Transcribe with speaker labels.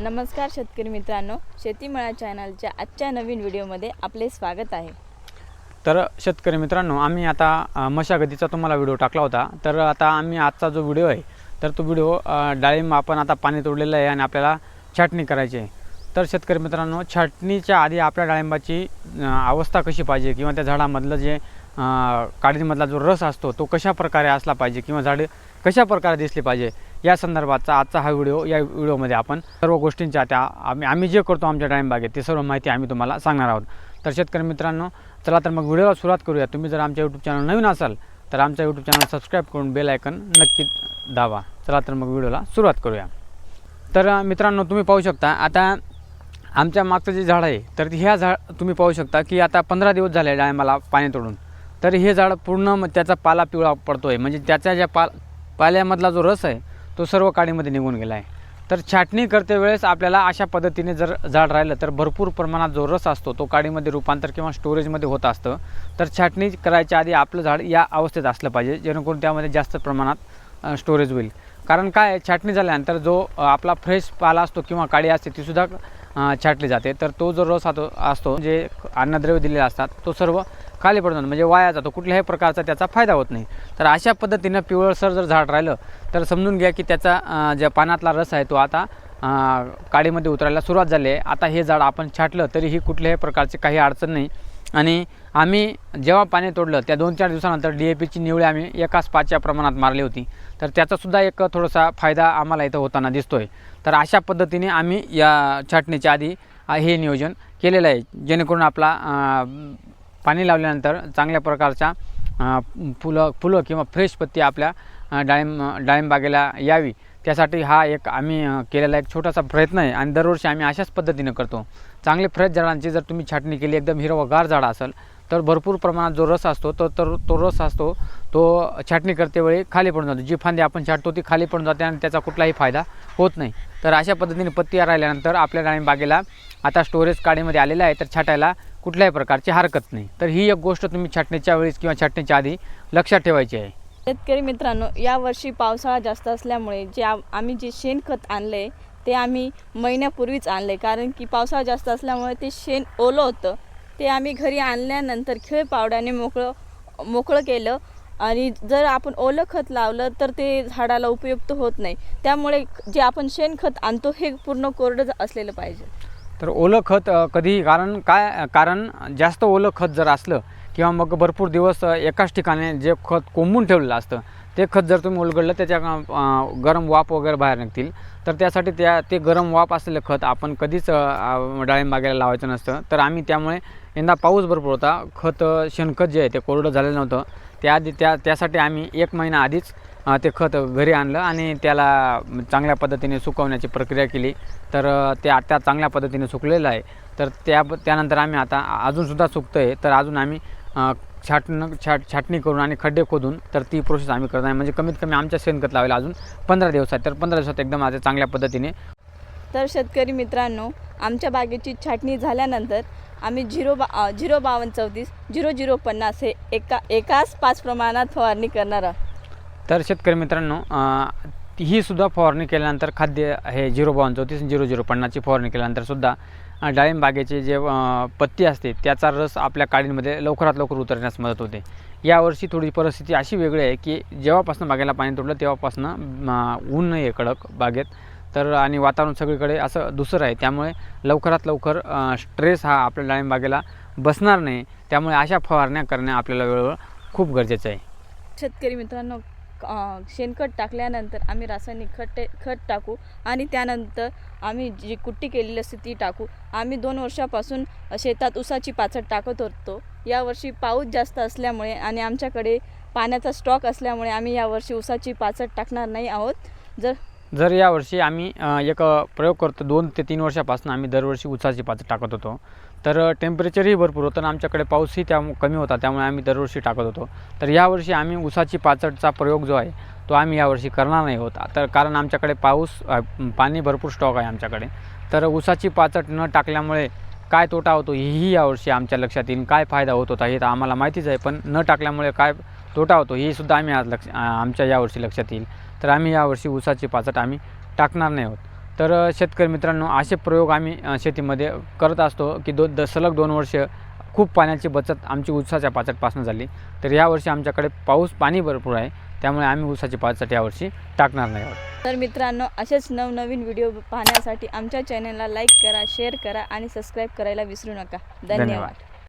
Speaker 1: नमस्कार शेतकरी मित्रांनो शेतीमळा चॅनलच्या आजच्या नवीन व्हिडिओमध्ये आपले स्वागत आहे.
Speaker 2: तर शेतकरी मित्रांनो आम्ही आता मशागतीचा तुम्हाला व्हिडिओ टाकला होता. तर आता आम्ही आजचा जो व्हिडिओ आहे तर तो व्हिडिओ डाळिंब आपण आता पाणी तोडलेलं आहे आणि आपल्याला छाटणी करायची आहे. तर शेतकरी मित्रांनो छाटणीच्या आधी आपल्या डाळिंबाची अवस्था कशी पाहिजे किंवा त्या झाडामधलं जे काडीमधला जो रस असतो तो कशा प्रकारे असला पाहिजे किंवा झाडे कशा प्रकारे दिसली पाहिजे या संदर्भातचा आजचा हा व्हिडिओ या व्हिडिओमध्ये आपण सर्व गोष्टींच्या त्या आम्ही आम्ही जे करतो आमच्या डाळिंबागेत ते सर्व माहिती आम्ही तुम्हाला सांगणार आहोत. तर शेतकरी मित्रांनो चला तर मग व्हिडिओला सुरुवात करूया. तुम्ही जर आमच्या यूट्यूब चॅनल नवीन असाल तर आमच्या यूट्यूब चॅनल सबस्क्राईब करून बेल आयकन नक्की दावा चला तर मग व्हिडिओला सुरुवात करूया. तर मित्रांनो तुम्ही पाहू शकता आता आमच्या मागचं जे झाड आहे तर ह्या झाड तुम्ही पाहू शकता की आता पंधरा दिवस झाले डाळिंबाला पाणी तोडून. तर हे झाड पूर्ण त्याचा पाला पिवळा पडतो आहे म्हणजे त्याच्या ज्या पा पाल्यामधला जो रस आहे तो सर्व काडीमध्ये निघून गेला आहे तर छाटणी करते वेळेस आपल्याला अशा पद्धतीने जर झाड राहिलं तर भरपूर प्रमाणात जो रस असतो तो काडीमध्ये रूपांतर किंवा स्टोरेजमध्ये होत असतं. तर छाटणी करायच्या आधी आपलं झाड या अवस्थेत असलं पाहिजे जेणेकरून त्यामध्ये जास्त प्रमाणात स्टोरेज होईल. कारण काय छाटणी झाल्यानंतर जो आपला फ्रेश पाला असतो किंवा काडी असते तीसुद्धा छाटली जाते. तर तो जो रस असतो असतो जे अन्नद्रव्य दिलेले असतात तो सर्व खाली पडून म्हणजे वाया जातो. कुठल्याही प्रकारचा त्याचा फायदा होत नाही. तर अशा पद्धतीनं पिवळसर जर झाड राहिलं तर समजून घ्या की त्याचा ज्या पानातला रस आहे तो आता काळीमध्ये काडीमध्ये उतरायला सुरुवात झाली आहे. आता हे झाड आपण छाटलं तरीही कुठल्याही प्रकारची काही अडचण नाही. आणि आम्ही जेव्हा पाणी तोडलं त्या दोन चार दिवसानंतर डी ए पीची निवळी आम्ही एकाच पाचच्या प्रमाणात मारली होती. तर त्याचासुद्धा एक थोडासा फायदा आम्हाला इथं होताना दिसतो आहे तर अशा पद्धतीने आम्ही या छाटणीच्या आधी हे नियोजन केलेलं आहे. जेणेकरून आपला पाणी लावल्यानंतर चांगल्या प्रकारच्या फुलं फुलं किंवा फ्रेश पत्ती आपल्या डाळिंब डाळिंबागेला यावी. त्यासाठी हा एक आम्ही केलेला एक छोटासा प्रयत्न आहे आणि दरवर्षी आम्ही अशाच पद्धतीनं करतो. चांगले फ्रेश झाडांची जर तुम्ही छाटणी केली एकदम हिरवगार झाड असेल तर भरपूर प्रमाणात जो रस असतो तो तर तो रस असतो तो छाटणी करते वेळी खाली पडून जातो. जी फांदी आपण छाटतो ती खाली पडून जाते आणि त्याचा कुठलाही फायदा होत नाही. तर अशा पद्धतीने पत्ती राहिल्यानंतर आपल्या डाळिंबागेला आता स्टोरेज काडीमध्ये आलेला आहे तर छाटायला कुठल्याही प्रकारची हरकत नाही. तर ही एक गोष्ट तुम्ही छाटणीच्या वेळेस किंवा छाटणीच्या आधी लक्षात ठेवायची आहे.
Speaker 1: शेतकरी मित्रांनो यावर्षी पावसाळा जास्त असल्यामुळे जे आम्ही जे शेणखत आणले ते आम्ही महिन्यापूर्वीच आणले. कारण की पावसाळा जास्त असल्यामुळे ते शेण ओलं होतं. ते आम्ही घरी आणल्यानंतर खेळ पावड्याने मोकळं मोकळं केलं. आणि जर आपण ओलं खत लावलं तर ते झाडाला उपयुक्त होत नाही. त्यामुळे जे आपण शेणखत आणतो हे पूर्ण कोरडं असलेलं पाहिजे.
Speaker 2: तर ओलं खत कधीही कधी कारण काय कारण जास्त ओलं खत जर असलं किंवा मग भरपूर दिवस एकाच ठिकाणी जे खत कोंबून ठेवलेलं असतं ते खत जर तुम्ही उलगडलं त्याच्या गरम वाफ वगैरे बाहेर निघतील. तर त्यासाठी त्या ते गरम वाफ असलेलं खत आपण कधीच अ, डाळिंब लावायचं नसतं. तर आम्ही त्यामुळे यंदा पाऊस भरपूर होता. खत शेणखत जे आहे ते कोरडं झालेलं नव्हतं. त्याआधी त्या त्यासाठी आम्ही एक महिना आधीच ते खत घरी आणलं आणि त्याला चांगल्या पद्धतीने सुकवण्याची प्रक्रिया केली. तर ते आता चांगल्या पद्धतीने सुकलेलं आहे. तर त्या त्यानंतर आम्ही आता अजूनसुद्धा सुकतं आहे तर अजून आम्ही छाटणं छाट छाटणी करून आणि खड्डे खोदून तर ती प्रोसेस आम्ही करत आहे म्हणजे कमीत कमी आमच्या शेणखत लावायला अजून पंधरा दिवस आहेत. तर पंधरा दिवसात एकदम आज चांगल्या पद्धतीने
Speaker 1: तर शेतकरी मित्रांनो आमच्या बागेची छाटणी झाल्यानंतर आम्ही झिरो बा झिरो बावन्न चौतीस झिरो झिरो पन्नास हे एका एकाच पाच प्रमाणात फवारणी करणार आहोत.
Speaker 2: तर शेतकरी मित्रांनो ही सुद्धा फवारणी केल्यानंतर खाद्य हे झिरो बावन्न चौतीस झिरो झिरो पन्नासची फवारणी केल्यानंतर सुद्धा डाळिंब बागेचे जे पत्ती असते त्याचा रस आपल्या काळींमध्ये लवकरात लवकर उतरण्यास मदत होते. यावर्षी थोडी परिस्थिती अशी वेगळी आहे की जेव्हापासून बागेला पाणी तोडलं तेव्हापासून ऊन नाही आहे कडक बागेत. तर आणि वातावरण सगळीकडे असं दुसरं आहे. त्यामुळे लवकरात लवकर स्ट्रेस हा आपल्या डाळिंब बागेला बसणार नाही. त्यामुळे अशा फवारण्या करणे आपल्याला वेळोवेळ खूप गरजेचं आहे.
Speaker 1: शेतकरी मित्रांनो शेणखत टाकल्यानंतर आम्ही रासायनिक खत टे- खत टाकू आणि त्यानंतर आम्ही जी कुट्टी केलेली असते ती टाकू. आम्ही दोन वर्षापासून शेतात ऊसाची पाचट टाकत होतो. यावर्षी पाऊस जास्त असल्यामुळे आणि आमच्याकडे पाण्याचा स्टॉक असल्यामुळे आम्ही यावर्षी ऊसाची पाचट टाकणार नाही आहोत. जर
Speaker 2: जर यावर्षी आम्ही एक प्रयोग करतो दोन ते तीन वर्षापासून आम्ही दरवर्षी उसाची पाचट टाकत होतो. तर टेम्परेचरही भरपूर होतं आणि आमच्याकडे पाऊसही त्या कमी होता त्यामुळे आम्ही दरवर्षी टाकत होतो. तर यावर्षी आम्ही उसाची पाचटचा प्रयोग जो आहे तो आम्ही यावर्षी करणार नाही होत. तर कारण आमच्याकडे पाऊस पाणी भरपूर स्टॉक आहे आमच्याकडे. तर उसाची पाचट न टाकल्यामुळे काय तोटा होतो हेही यावर्षी आमच्या लक्षात येईल. काय फायदा होत होता हे तर आम्हाला माहितीच आहे पण न टाकल्यामुळे काय तोटा होतो हे सुद्धा आम्ही आज लक्ष आमच्या यावर्षी लक्षात येईल. तर आम्ही यावर्षी ऊसाची पाचट आम्ही टाकणार नाही आहोत तर शेतकरी मित्रांनो असे प्रयोग आम्ही शेतीमध्ये करत असतो की दो द सलग दोन वर्ष खूप पाण्याची बचत आमची ऊसाच्या पाचटपासून झाली. तर यावर्षी आमच्याकडे पाऊस पाणी भरपूर आहे. त्यामुळे आम्ही ऊसाची पाचट यावर्षी टाकणार नाही आहोत.
Speaker 1: तर मित्रांनो असेच नवनवीन व्हिडिओ पाहण्यासाठी आमच्या चॅनलला लाईक करा शेअर करा आणि सबस्क्राईब करायला विसरू नका.
Speaker 2: धन्यवाद.